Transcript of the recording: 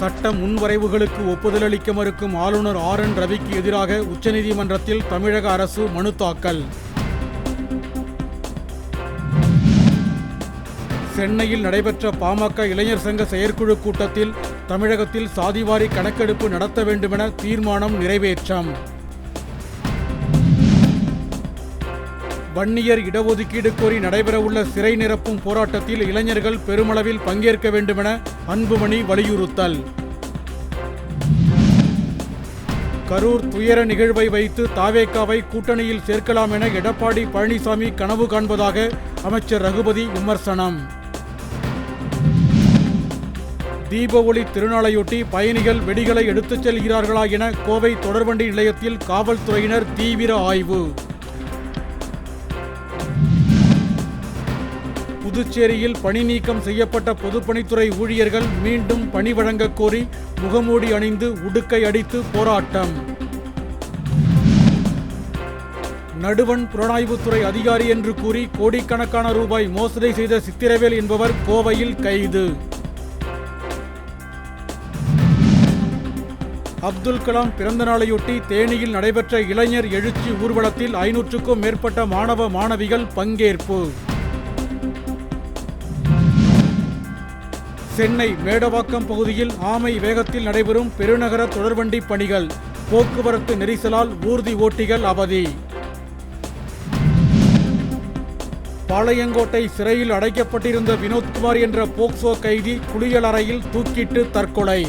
சட்ட முன்வரைவுகளுக்கு ஒப்புதல் அளிக்க மறுக்கும் ஆளுநர் ஆர் என் ரவிக்கு எதிராக உச்சநீதிமன்றத்தில் தமிழக அரசு மனு தாக்கல். சென்னையில் நடைபெற்ற பாமக இளைஞர் சங்க செயற்குழு கூட்டத்தில் தமிழகத்தில் சாதிவாரி கணக்கெடுப்பு நடத்த வேண்டுமென தீர்மானம் நிறைவேற்றம். வன்னியர் இடஒதுக்கீடு கோரி நடைபெறவுள்ள சிறை நிரப்பும் போராட்டத்தில் இளைஞர்கள் பெருமளவில் பங்கேற்க வேண்டுமென அன்புமணி வலியுறுத்தல். கரூர் துயர நிகழ்வை வைத்து தாவேக்காவை கூட்டணியில் சேர்க்கலாம் என எடப்பாடி பழனிசாமி கனவு காண்பதாக அமைச்சர் ரகுபதி விமர்சனம். தீப ஒளி திருநாளையொட்டி பயணிகள் வெடிகளை எடுத்துச் செல்கிறார்களா என கோவை தொடர்வண்டி நிலையத்தில் காவல்துறையினர் தீவிர ஆய்வு. புதுச்சேரியில் பணி நீக்கம் செய்யப்பட்ட பொதுப்பணித்துறை ஊழியர்கள் மீண்டும் பணி வழங்கக் கோரி முகமூடி அணிந்து உடுக்கை அடித்து போராட்டம். நடுவன் புலனாய்வுத்துறை அதிகாரி என்று கூறி கோடிக்கணக்கான ரூபாய் மோசடி செய்த சித்திரவேல் என்பவர் கோவையில் கைது. அப்துல் கலாம் பிறந்த நாளையொட்டி தேனியில் நடைபெற்ற இளைஞர் எழுச்சி ஊர்வலத்தில் ஐநூற்றுக்கும் மேற்பட்ட மாணவ மாணவிகள் பங்கேற்பு. சென்னை மேடவாக்கம் பகுதியில் ஆமை வேகத்தில் நடைபெறும் பெருநகர தொடர்வண்டி பணிகள். போக்குவரத்து நெரிசலால் ஊர்தி ஓட்டிகள் அவதி. பாளையங்கோட்டை சிறையில் அடைக்கப்பட்டிருந்த வினோத்குமார் என்ற போக்சோ கைதி குளியலறையில் தூக்கிட்டு தற்கொலை.